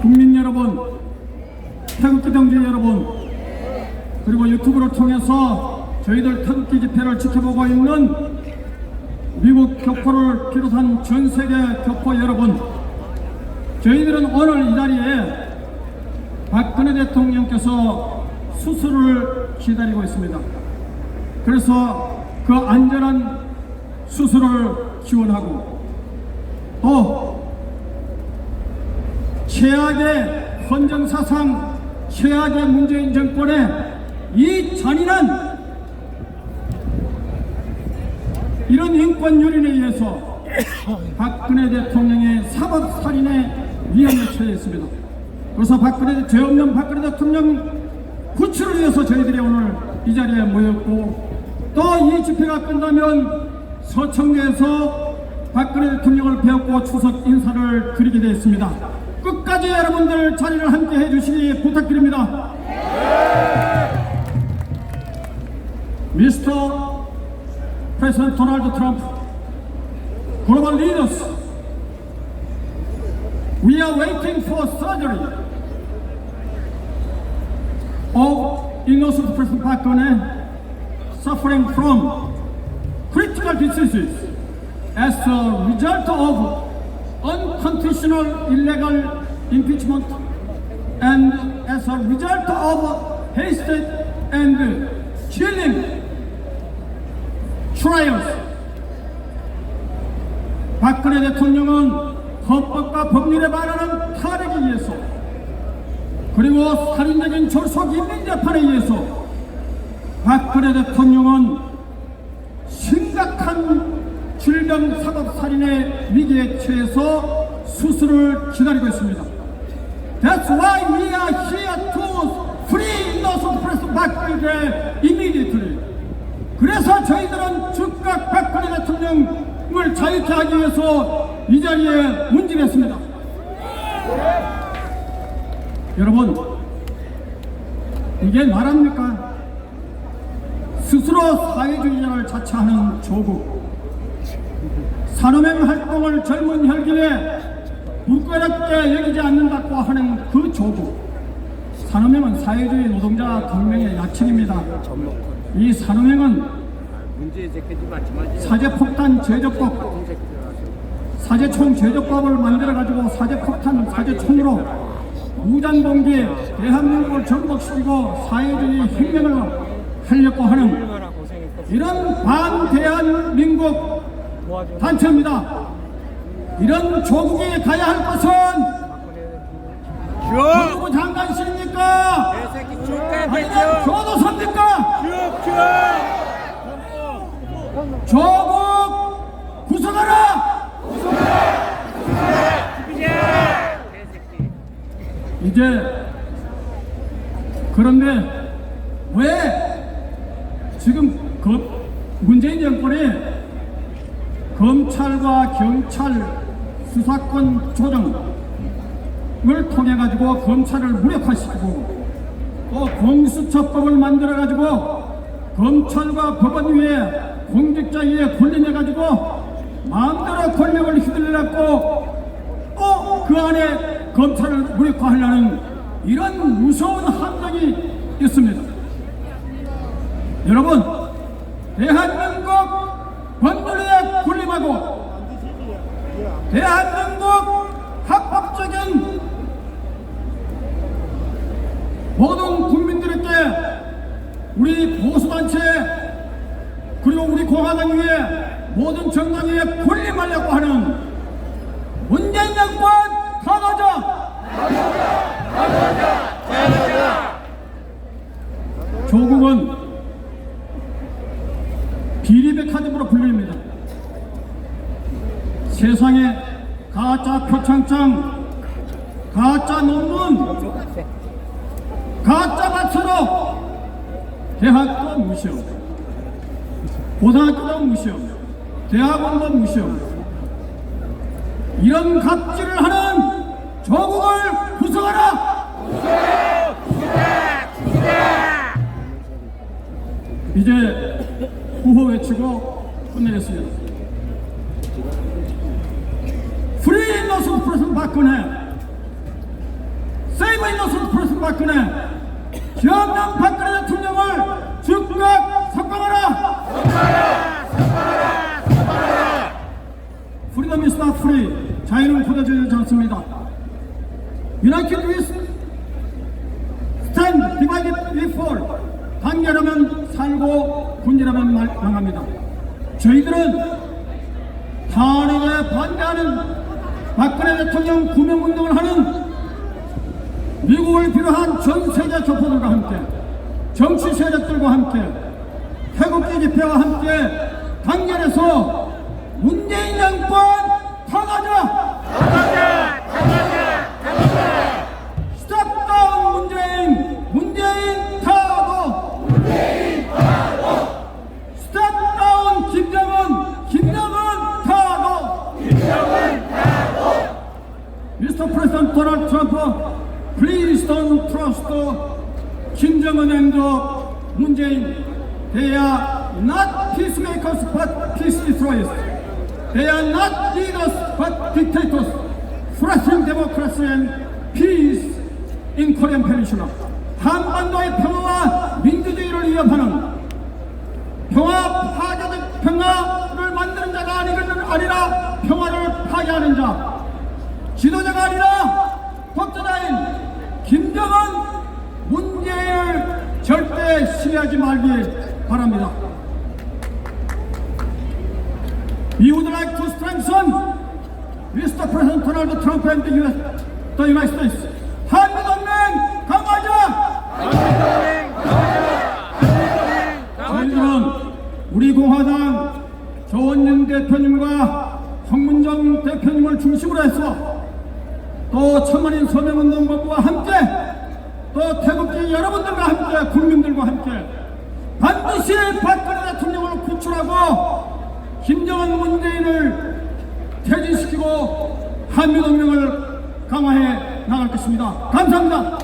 국민 여러분, 태극기 동지 여러분, 그리고 유튜브를 통해서 저희들 태극기 집회를 지켜보고 있는 미국 교포를 비롯한 전 세계 교포 여러분, 저희들은 오늘 이 자리에 박근혜 대통령께서 수술을 기다리고 있습니다. 그래서 그 안전한 수술을 기원하고 또 최악의 헌정사상, 최악의 문재인 정권의 이 잔인한 이런 인권 유린에 의해서 박근혜 대통령의 사법살인의 위험에 처해있습니다. 그래서 박근혜, 죄 없는 박근혜 대통령 구출을 위해서 저희들이 오늘 이 자리에 모였고 또 이 집회가 끝나면 서청대에서 박근혜 대통령을 배웠고 추석 인사를 드리게 되었습니다. 끝까지 여러분들 자리를 함께 해주시기 부탁드립니다. 미스터 프레sident Donald Trump, global leaders, we are waiting for surgery of innocent President Park Geun-hye suffering from critical diseases as a result of unconstitutional illegal impeachment and as a result of hasted and chilling trials. 박근혜 대통령은 헌법과 법률에 반하는 탄핵에 의해서 그리고 살인적인 졸속 인민 재판에 의해서 박근혜 대통령은 심각한 질병 사법 살인의 위기에 처해서 수술을 기다리고 있습니다. That's why we are here to free innocent person 박근혜 immediately. 그래서 저희들은 즉각 박근혜 대통령을 자유케 하기 위해서 이 자리에 문진했습니다. 여러분, 이게 나랍니까? 스스로 사회주의자를 자처하는 조국, 산업행 활동을 젊은 혈기에 무끄럽게 여기지 않는다고 하는 그 조국, 산업행은 사회주의 노동자 동맹의 야칭입니다. 이 마지막에 사제폭탄 제조법, 사제총 제조법을 만들어가지고 사제폭탄, 사제총으로 무장동기 대한민국을 정복시키고 사회주의 혁명을 하려고 하는 이런 반대한민국 단체입니다. 이런 조국이 가야 할 것은 법무부 장관실입니까? 아니면 교도소입니까? 조국 구속하라! 이제 그런데 왜 지금 그 문재인 정권이 검찰과 경찰 수사권 조정을 통해 가지고 검찰을 무력화시키고 또 공수처법을 만들어 가지고 검찰과 법원 위에 공직자 위에 군림해 가지고 마음대로 권력을 휘둘러갖고 또그 안에 검찰을 무력화하려는 이런 무서운 함정이 있습니다. 여러분, 대한민국 법률에 군림하고 대한민국 합법적인 모든 국민들에게 우리 보수단체 그리고 우리 공화당 위에 모든 정당 위에 군림하려고 하는 문재인 정권 타도자 조국은 비리백화점으로 불립니다. 세상에 가짜 표창장, 가짜 논문, 가짜 박사로 대학도 무시하고 고등학교도 무시하고 대학원도 무시하고 이런 갑질을 하는 조국을 구성하라! 이제 구호 외치고 끝내겠습니다. 프레슨 박근혜 네이버 인노선 프레스 박근혜 기업령 박근혜 대통령을 즉각 석방하라! 프리덤 이스 나 프리 자유는 굳어지지 않습니다. 유나이티드 위스 스탠드 디바이드 위폴 단결하면 살고 군이라면 말- 망합니다. 저희들은 탄핵에 반대하는 박근혜 대통령 구명운동을 하는 미국을 비롯한 전 세계 교포들과 함께 정치 세력들과 함께 태극기 집회와 함께 단결해서 문재인 양권 타가자! 스탑다운 문재인! 문재인 타고! 스탑다운 김정은! 김정은 타고! Mr. President Donald Trump, please don't trust Kim Jong-un and Moon Jae-in. They are not peacemakers but peace destroyers. They are not leaders but dictators. Threatening democracy and peace in Korean Peninsula. 한반도의 평화와 민주주의를 위협하는 평화 파괴적 평화를 만드는 자가 아니라 평화를 파괴하는 자. 지도자가 아니라 독자자인 김정은 문재인을 절대 신뢰하지 말기 바랍니다. We would like to strengthen Mr. President Donald Trump and the, United States. 한미동맹 강화하자! 저희들은 우리 공화당 조원진 대표님과 황문정 대표님을 중심으로 해서 또 천만인 서명운동본부와 함께 또 태극기 여러분들과 함께 국민들과 함께 반드시 박근혜 대통령을 구출하고 김정은 문재인을 퇴진시키고 한미동맹을 강화해 나갈 것입니다. 감사합니다.